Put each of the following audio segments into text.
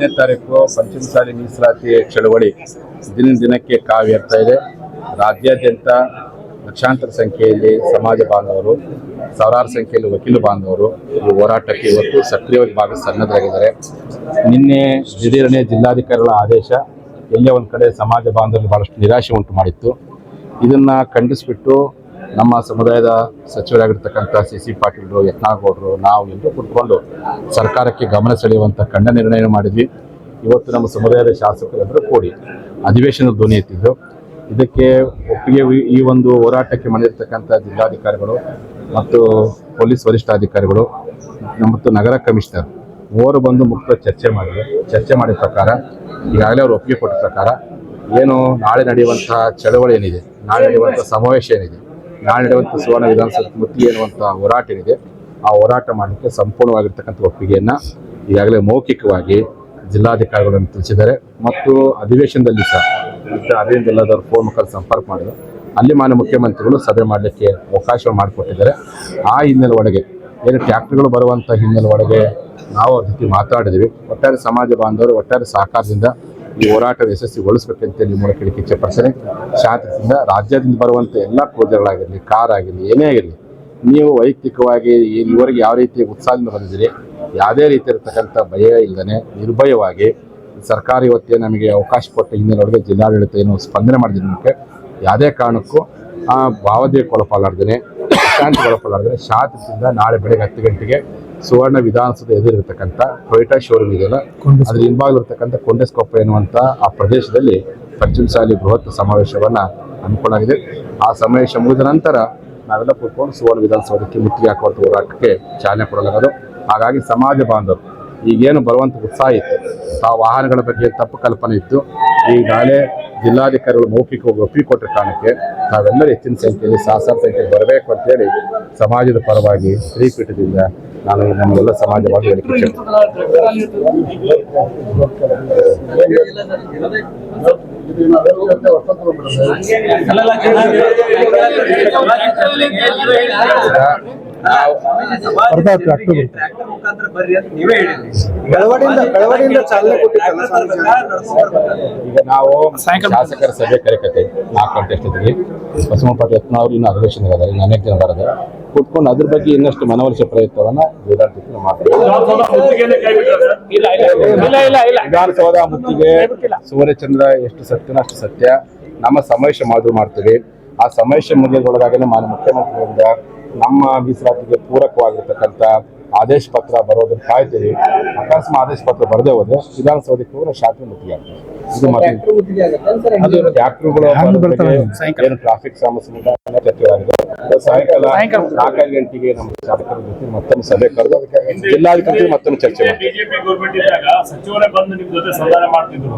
ಹತ್ತನೇ ತಾರೀಕು ಪಂಚಮಸಾಲಿ ಮೀಸಲಾತಿ ಚಳವಳಿ ದಿನ ದಿನಕ್ಕೆ ಕಾವೇರ್ತಾ ಇದೆ. ರಾಜ್ಯಾದ್ಯಂತ ಲಕ್ಷಾಂತರ ಸಂಖ್ಯೆಯಲ್ಲಿ ಸಮಾಜ ಬಾಂಧವರು, ಸಾವಿರಾರು ಸಂಖ್ಯೆಯಲ್ಲಿ ವಕೀಲ ಬಾಂಧವರು ಹೋರಾಟಕ್ಕೆ ಇವತ್ತು ಸಕ್ರಿಯವಾಗಿ ಭಾಗ ಸನ್ನದ್ಧರಾಗಿದ್ದಾರೆ ನಿನ್ನೆ ದಿಢೀರನೇ ಜಿಲ್ಲಾಧಿಕಾರಿಗಳ ಆದೇಶ ಎಲ್ಲೇ ಒಂದು ಕಡೆ ಸಮಾಜ ಬಾಂಧವರಿಗೆ ಬಹಳಷ್ಟು ನಿರಾಶೆ ಉಂಟು ಮಾಡಿತ್ತು. ಇದನ್ನು ಖಂಡಿಸ್ಬಿಟ್ಟು ನಮ್ಮ ಸಮುದಾಯದ ಸಚಿವರಾಗಿರ್ತಕ್ಕಂಥ ಸಿ ಸಿ ಪಾಟೀಲ್ರು, ಯತ್ನಾಗೌಡರು, ನಾವು ಎಲ್ಲರೂ ಕುತ್ಕೊಂಡು ಸರ್ಕಾರಕ್ಕೆ ಗಮನ ಸೆಳೆಯುವಂಥ ಖಂಡ ನಿರ್ಣಯ ಮಾಡಿದ್ವಿ. ಇವತ್ತು ನಮ್ಮ ಸಮುದಾಯದ ಶಾಸಕರೆಲ್ಲರೂ ಕೂಡಿ ಅಧಿವೇಶನದ ಧ್ವನಿ ಎತ್ತಿದ್ದು, ಇದಕ್ಕೆ ಒಪ್ಪಿಗೆ ಈ- ಒಂದು ಹೋರಾಟಕ್ಕೆ ಮಾಡಿರ್ತಕ್ಕಂಥ ಜಿಲ್ಲಾಧಿಕಾರಿಗಳು ಮತ್ತು ಪೊಲೀಸ್ ವರಿಷ್ಠಾಧಿಕಾರಿಗಳು ಮತ್ತು ನಗರ ಕಮಿಷನರ್ ಮೂವರು ಬಂದು ಮುಕ್ತ ಚರ್ಚೆ ಮಾಡಿದ್ರು. ಚರ್ಚೆ ಮಾಡಿದ ಪ್ರಕಾರ, ಈಗಾಗಲೇ ಅವರು ಒಪ್ಪಿಗೆ ಕೊಟ್ಟ ಪ್ರಕಾರ, ಏನು ನಾಳೆ ನಡೆಯುವಂತಹ ಚಳವಳಿ ಏನಿದೆ, ನಾಳೆ ನಡೆಯುವಂಥ ಸಮಾವೇಶ ಏನಿದೆ ನಾಳೆ ನಡೆಯುವಂಥ ಸುವರ್ಣ ವಿಧಾನಸಭೆ ಮುತ್ತಿಗೆ ಎನ್ನುವಂಥ ಹೋರಾಟ ಏನಿದೆ ಆ ಹೋರಾಟ ಮಾಡಲಿಕ್ಕೆ ಸಂಪೂರ್ಣವಾಗಿರ್ತಕ್ಕಂಥ ಒಪ್ಪಿಗೆಯನ್ನು ಈಗಾಗಲೇ ಮೌಖಿಕವಾಗಿ ಜಿಲ್ಲಾಧಿಕಾರಿಗಳನ್ನು ತಿಳಿಸಿದ್ದಾರೆ. ಮತ್ತು ಅಧಿವೇಶನದಲ್ಲಿ ಸಹ ಅರವಿಂದ್ ಎಲ್ಲದವರು ಫೋನ್ ಮುಖ ಸಂಪರ್ಕ ಮಾಡಿದರು. ಅಲ್ಲಿ ಮಾನ್ಯ ಮುಖ್ಯಮಂತ್ರಿಗಳು ಸಭೆ ಮಾಡಲಿಕ್ಕೆ ಅವಕಾಶ ಮಾಡಿಕೊಟ್ಟಿದ್ದಾರೆ. ಆ ಹಿನ್ನೆಲೆ ಒಳಗೆ ಏನು ಟ್ಯಾಕ್ಟರ್ಗಳು ಬರುವಂಥ ಹಿನ್ನೆಲೆ ಒಳಗೆ ನಾವು ಅವ್ರ ಜೊತೆ ಮಾತಾಡಿದ್ವಿ. ಒಟ್ಟಾರೆ ಸಮಾಜ ಬಾಂಧವರು ಒಟ್ಟಾರೆ ಸಹಕಾರದಿಂದ ಈ ಹೋರಾಟ ಯಶಸ್ವಿಗೊಳಿಸಬೇಕಂತೇಳಿ ನಿಮ್ಮ ಮೂಲಕ ಹೇಳಿಕೆ ಇಚ್ಛೆಪಡಿಸ್ತೇನೆ ಶಾಂತಿಯಿಂದ ರಾಜ್ಯದಿಂದ ಬರುವಂಥ ಎಲ್ಲ ಕ್ರೂಜರ್ಗಳಾಗಿರಲಿ ಕಾರ್ ಆಗಿರಲಿ, ಏನೇ ಆಗಿರಲಿ, ನೀವು ವೈಯಕ್ತಿಕವಾಗಿ ಇವರಿಗೆ ಯಾವ ರೀತಿ ಉತ್ಸಾಹದಿಂದ ಬಂದಿದ್ದೀರಿ, ಯಾವುದೇ ರೀತಿ ಇರತಕ್ಕಂಥ ಭಯ ಇಲ್ಲದೆ ನಿರ್ಭಯವಾಗಿ ಸರ್ಕಾರ ಇವತ್ತೇ ನಮಗೆ ಅವಕಾಶ ಕೊಟ್ಟ ಹಿನ್ನೆಲೆಯೊಳಗೆ ಜಿಲ್ಲಾಡಳಿತ ಏನು ಸ್ಪಂದನೆ ನಿಮಗೆ ಯಾವುದೇ ಕಾರಣಕ್ಕೂ, ಆ ಭಾವದೆಗೆ ಕೊಳಪಾಲಾರ್ದೇ ಶಾಂತಿ ಕೊಳಪಾಲಾಡ್ದೇನೆ ಶಾಂತಿಯಿಂದ ನಾಳೆ ಬೆಳಗ್ಗೆ ಹತ್ತು ಗಂಟೆಗೆ ಸುವರ್ಣ ವಿಧಾನಸೌಧ ಎದುರಿರ್ತಕ್ಕಂಥ ಟೊಯೋಟಾ ಶೋರೂಮ್ ಇದೆಯಲ್ಲ? ಅದ್ರ ಹಿಂಭಾಗಲಿರ್ತಕ್ಕಂಥ ಕೊಂಡೆಸ್ಕೊಪ್ಪ ಎನ್ನುವಂಥ ಆ ಪ್ರದೇಶದಲ್ಲಿ ಪಂಚಮಸಾಲಿ ಬೃಹತ್ ಸಮಾವೇಶವನ್ನು ಹಮ್ಮಿಕೊಳ್ಳಲಾಗಿದೆ. ಆ ಸಮಾವೇಶ ಮುಗಿದ ನಂತರ ನಾವೆಲ್ಲ ಕೂತ್ಕೊಂಡು ಸುವರ್ಣ ವಿಧಾನಸೌಧಕ್ಕೆ ಮುತ್ತಿಗೆ ಹಾಕುವಂಥ ಹೋರಾಟಕ್ಕೆ ಚಾಲನೆ ಕೊಡಲಾಗೋದು. ಹಾಗಾಗಿ ಸಮಾಜ ಬಾಂಧವರು ಈಗೇನು ಬರುವಂಥ ಉತ್ಸಾಹ ಇತ್ತು ಆ ವಾಹನಗಳ ಬಗ್ಗೆ ತಪ್ಪು ಕಲ್ಪನೆ ಇತ್ತು. ಈಗಾಗಲೇ ಜಿಲ್ಲಾಧಿಕಾರಿಗಳು ಮೌಖಿಕ ಒಪ್ಪಿಗೆ ಕೊಟ್ಟ ಕಾರಣಕ್ಕೆ ನಾವೆಲ್ಲರೂ ಹೆಚ್ಚಿನ ಸಂಖ್ಯೆಯಲ್ಲಿ ಸಹಸ್ರ ಸಂಖ್ಯೆಯಲ್ಲಿ ಬರಬೇಕು ಅಂತೇಳಿ ಸಮಾಜದ ಪರವಾಗಿ ಶ್ರೀಪೀಠದಿಂದ ನಾನು ನಮಗೆಲ್ಲ ಸಮಾಜವಾಗಿ ಕೊಟ್ಟಿದ್ದಲ್ಲ ಈಗ ನಾವು ಶಾಸಕರ ಸಭೆ ಕರೆಕತ್ತೆ ನಾಲ್ಕು ಗಂಟೆ ಅಷ್ಟೊತ್ತಿಗೆ. ಬಸವಪ್ಪ ಯತ್ನಾವ್ರು ಇನ್ನು ಅಧಿವೇಶನ ಇದ್ದಾರೆ ಇನ್ನು ಅನೇಕ ಜನ ಬರೋದು. ಕೂತ್ಕೊಂಡು ಅದ್ರ ಬಗ್ಗೆ ಇನ್ನಷ್ಟು ಮನವೊಲಿಸುವ ಪ್ರಯತ್ನವನ್ನ ಇಲ್ಲ ಇಲ್ಲ ವಿಧಾನಸೌಧ ಮುತ್ತಿಗೆ ಸೂರ್ಯಚಂದ್ರ ಎಷ್ಟು ಸತ್ಯನ ಅಷ್ಟು ಸತ್ಯ. ನಮ್ಮ ಸಮಾವೇಶ ಮಾಡಿದ್ರು ಮಾಡ್ತೀವಿ. ಆ ಸಮಾವೇಶ ಮುಗಿಯೋದ್ರೊಳಗಾಗಲೇ ಮಾನ್ಯ ಮುಖ್ಯಮಂತ್ರಿಗಳಿಂದ ನಮ್ಮ ಮೀಸಲಾತಿಗೆ ಪೂರಕವಾಗಿರ್ತಕ್ಕಂಥ ಆದೇಶ ಪತ್ರ ಬರೋದನ್ನು ಕಾಯ್ತೀವಿ. ಅಕಸ್ಮಾತ್ ಆದೇಶ ಪತ್ರ ಬರದೇ ಹೋದ್ರೆ ವಿಧಾನಸೌಧಕ್ಕೆ ಹೋದ್ರೆ ಶಾಖೆ ಮುತ್ತಿಗೆ ಆಗ್ತದೆ. ಇದು ಟ್ರಾಫಿಕ್ ಸಮಸ್ಯೆ ಸಾಯಂಕಾಲ ನಾಲ್ಕೈದು ಗಂಟೆಗೆ ನಮ್ಮ ಶಾಸಕರ ಜೊತೆ ಮತ್ತೊಂದು ಸಭೆ ಕರೆದು ಜಿಲ್ಲಾಧಿಕಾರಿ ಮತ್ತೊಂದು ಚರ್ಚೆ ಮಾಡ್ತೀವಿ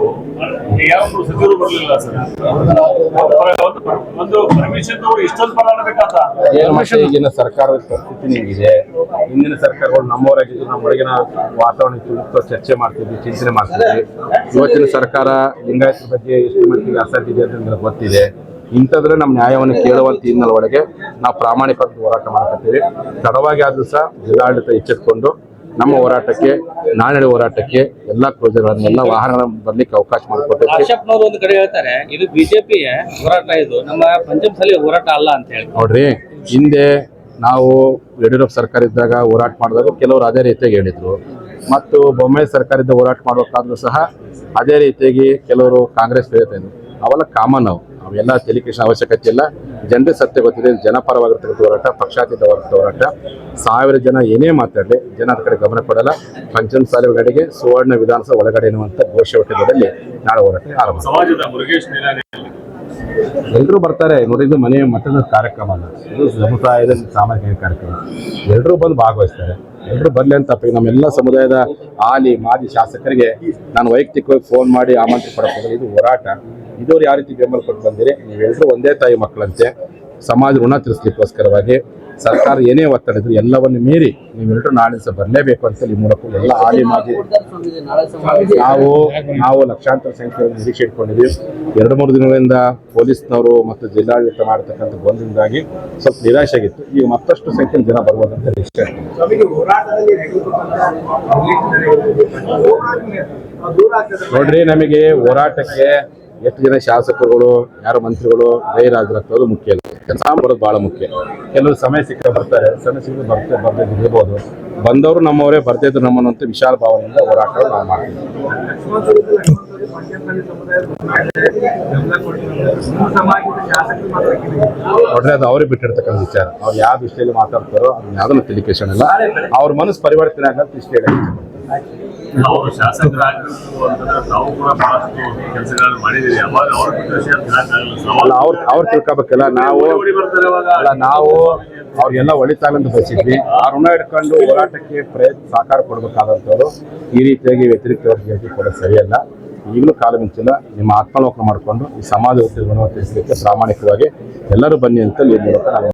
ಈಗಿನ ಸರ್ಕಾರದ ಪರಿಸ್ಥಿತಿ ಹೇಗಿದೆ. ಹಿಂದಿನ ಸರ್ಕಾರಗಳು ನಮ್ಮವರಾಗಿದ್ದು ನಮ್ಮ ಒಳಗಿನ ವಾತಾವರಣ ಇತ್ತು ಚರ್ಚೆ ಮಾಡ್ತಿದ್ವಿ, ಚಿಂತನೆ ಮಾಡ್ತಿದ್ವಿ. ಇವತ್ತಿನ ಸರ್ಕಾರ ಲಿಂಗಾಯತರ ಬಗ್ಗೆ ಎಷ್ಟು ಮಟ್ಟಿಗೆ ಇದೆ ಅಂತ ಗೊತ್ತಿದೆ. ಇಂಥದ್ರೆ ನಮ್ಮ ನ್ಯಾಯವನ್ನು ಕೇಳುವಂತ ಹಿನ್ನೆಲೆ ಒಳಗೆ ನಾವು ಪ್ರಾಮಾಣಿಕವಾಗಿ ಹೋರಾಟ ಮಾಡ್ತೀವಿ ತಡವಾಗಿ ಆದ್ರೂ ಸಹ ಜಿಲ್ಲಾಡಳಿತ ಎಚ್ಚೆತ್ಕೊಂಡು ನಮ್ಮ ಹೋರಾಟಕ್ಕೆ ನಾಳೆ ಹೋರಾಟಕ್ಕೆ ಎಲ್ಲಾ ಕ್ರೂಜರ್ಗಳನ್ನು ಎಲ್ಲ ವಾಹನಗಳನ್ನು ಬರ್ಲಿಕ್ಕೆ ಅವಕಾಶ ಕಾಶ್ಯಪ್ನವರು ಒಂದು ಕಡೆ ಹೇಳ್ತಾರೆ ಇದು ಬಿಜೆಪಿ ಹೋರಾಟ ಇದು ನಮ್ಮ ಪಂಚಮಸಾಲಿ ಹೋರಾಟ ಅಲ್ಲ ಅಂತ ಹೇಳಿ. ನೋಡ್ರಿ ಹಿಂದೆ ನಾವು ಯಡಿಯೂರಪ್ಪ ಸರ್ಕಾರ ಇದ್ದಾಗ ಹೋರಾಟ ಮಾಡಿದಾಗ ಕೆಲವರು ಅದೇ ರೀತಿಯಾಗಿ ಹೇಳಿದ್ರು. ಮತ್ತು ಬೊಮ್ಮೆ ಸರ್ಕಾರದಿಂದ ಇದ್ದ ಹೋರಾಟ ಮಾಡಬೇಕಾದ್ರೂ ಸಹ ಅದೇ ರೀತಿಯಾಗಿ ಕೆಲವರು ಕಾಂಗ್ರೆಸ್ ಹೇಳ್ತಾ ಇದ್ರು. ಅವೆಲ್ಲ ಕಾಮನ್ ಅವು. ಅವೆಲ್ಲ ತೆಲಿಕೇಶನ್ ಅವಶ್ಯಕತೆ ಇಲ್ಲ. ಜನರಿಗೆ ಸತ್ಯ ಗೊತ್ತಿದೆ ಜನಪರವಾಗಿರ್ತಕ್ಕಂಥ ಹೋರಾಟ ಪಕ್ಷಾತೀತವಾಗಿರ್ತಕ್ಕಂಥ ಹೋರಾಟ. ಸಾವಿರ ಜನ ಏನೇ ಮಾತಾಡಲಿ ಜನ ಅದ ಕಡೆ ಗಮನ ಕೊಡಲ್ಲ. ಪಂಚಮಸಾಲಿ ಒಳಗಡೆಗೆ ಸುವರ್ಣ ವಿಧಾನಸಭೆ ಒಳಗಡೆ ಎನ್ನುವಂಥ ಹೊಟ್ಟಿದ್ದಲ್ಲಿ ನಾಳೆ ಹೋರಾಟ ಆರಂಭ. ಎಲ್ಲರೂ ಬರ್ತಾರೆ ನೋಡಿದ್ದು ಮನೆ ಮಠದ ಕಾರ್ಯಕ್ರಮ ಅಲ್ಲ. ಇದು ಸಮುದಾಯದ ಸಾಮಾಜಿಕ ಕಾರ್ಯಕ್ರಮ. ಎಲ್ಲರೂ ಬಂದು ಭಾಗವಹಿಸ್ತಾರೆ. ಎಲ್ಲರೂ ಬರಲಿ ಅಂತ ಈಗ ನಮ್ಮೆಲ್ಲ ಸಮುದಾಯದ ಹಾಲಿ ಮಾಜಿ ಶಾಸಕರಿಗೆ ನಾನು ವೈಯಕ್ತಿಕವಾಗಿ ಫೋನ್ ಮಾಡಿ ಆಮಂತ್ರಣ ಪಡಕ್ಕೆ ಇದು ಹೋರಾಟ. ಇದುವರೆಗೆ ಯಾವ ರೀತಿ ಬೆಂಬಲ ಕೊಟ್ಟು ಬಂದಿರಿ? ನೀವೆಲ್ಲರೂ ಒಂದೇ ತಾಯಿ ಮಕ್ಕಳಂತೆ ಸಮಾಜ ಋಣ ತಿಳಿಸ್ಲಿಕ್ಕೋಸ್ಕರವಾಗಿ ಸರ್ಕಾರ ಏನೇ ಒತ್ತಡ ಇದ್ರು ಎಲ್ಲವನ್ನು ಮೀರಿ ನೀವೆಲ್ಲರೂ ನಾಳೆ ಸಹ ಬರಲೇಬೇಕು ಅಂತ ಈ ಮೂಲಕ ಎಲ್ಲ ಹಾಲಿ ಮಾಡಿ ನಾವು ನಾವು ಲಕ್ಷಾಂತರ ಸಂಖ್ಯೆಯಲ್ಲಿ ನಿರೀಕ್ಷೆ ಇಟ್ಕೊಂಡಿದ್ವಿ ಎರಡು ಮೂರು ದಿನಗಳಿಂದ ಪೊಲೀಸ್ನವರು ಮತ್ತು ಜಿಲ್ಲಾಡಳಿತ ಮಾಡತಕ್ಕಂಥ ಬಂದಿಂದಾಗಿ ಸ್ವಲ್ಪ ನಿರಾಶೆ ಆಗಿತ್ತು. ಈಗ ಮತ್ತಷ್ಟು ಸಂಖ್ಯೆಯಲ್ಲಿ ಜನ ಬರ್ಬೋದಂತ ನಿರೀಕ್ಷೆ. ನೋಡ್ರಿ, ನಮಗೆ ಹೋರಾಟಕ್ಕೆ ಎಷ್ಟು ಜನ ಶಾಸಕರುಗಳು ಯಾರು ಮಂತ್ರಿಗಳು ಗೈರಾಜರಾಗ್ತದೆ ಮುಖ್ಯ ಇಲ್ಲ ಕೆಲಸ ಬರೋದು ಬಹಳ ಮುಖ್ಯ. ಕೆಲವರು ಸಮಯ ಸಿಕ್ಕ ಬರ್ತಾರೆ ಸಮಯ ಸಿಕ್ಕರೆ ಬರ್ತಾ ಬರ್ದೇ ಇರ್ಬೋದು. ಬಂದವರು ನಮ್ಮವರೇ ಬರ್ತಿದ್ರು ಇದ್ರು ನಮ್ಮನ್ನಂತ ವಿಶಾಲ ಭಾವನೆಯಿಂದ ಹೋರಾಟ ನಾವು ಮಾಡ್ತೀವಿ. ನೋಡ್ರಿ ಅದು ಅವರೇ ಬಿಟ್ಟಿರ್ತಕ್ಕಂಥ ವಿಚಾರ. ಅವ್ರು ಯಾವ ದೃಷ್ಟಿಯಲ್ಲಿ ಮಾತಾಡ್ತಾರೋ ಅದನ್ನ ಯಾವ್ದನ್ನು ತಿಳಿಕೇಶನ್ ಅವ್ರ ಮನಸ್ಸು ಪರಿವರ್ತನೆ ಆಗ ಇಷ್ಟ ಹೇಳಿ ಅವರು ಶಾಸಕರಾಗಬೇಕು ಅಂತಂದ್ರೆ ತಾವು ಕೂಡ ಬಹಳಷ್ಟು ಕೆಲಸಗಳನ್ನು ಮಾಡಿದ್ದೀರಿ. ಅವಾಗ ಅವ್ರ ಬಿಟ್ಟು ವಿಷಯ ಅಲ್ಲ ಅವ್ರು ಅವ್ರು ತಿಳ್ಕೊಬೇಕಲ್ಲ ನಾವು ಅಲ್ಲ ನಾವು ಅವ್ರಿಗೆಲ್ಲ ಒಳಿತಾಗಂತ ಬಯಸಿದ್ವಿ ಆ ಋಣ ಹಿಡ್ಕೊಂಡು ಹೋರಾಟಕ್ಕೆ ಪ್ರಯತ್ನ ಸಾಕಾರ ಕೊಡಬೇಕಾದಂಥವ್ರು ಈ ರೀತಿಯಾಗಿ ವ್ಯತಿರಿಕ್ತವಾಗಿ ಹೇಳಿಕೆ ಕೊಡೋದು ಸರಿಯಲ್ಲ. ಈಗಲೂ ಕಾಲ ಮಿಂಚಿಲ್ಲ. ನಿಮ್ಮ ಆತ್ಮಲೋಕ ಮಾಡಿಕೊಂಡು ಈ ಸಮಾಜ ಗುಣವತ್ತಿಸಲಿಕ್ಕೆ ಪ್ರಾಮಾಣಿಕವಾಗಿ ಎಲ್ಲರೂ ಬನ್ನಿ ಅಂತ ನಾನು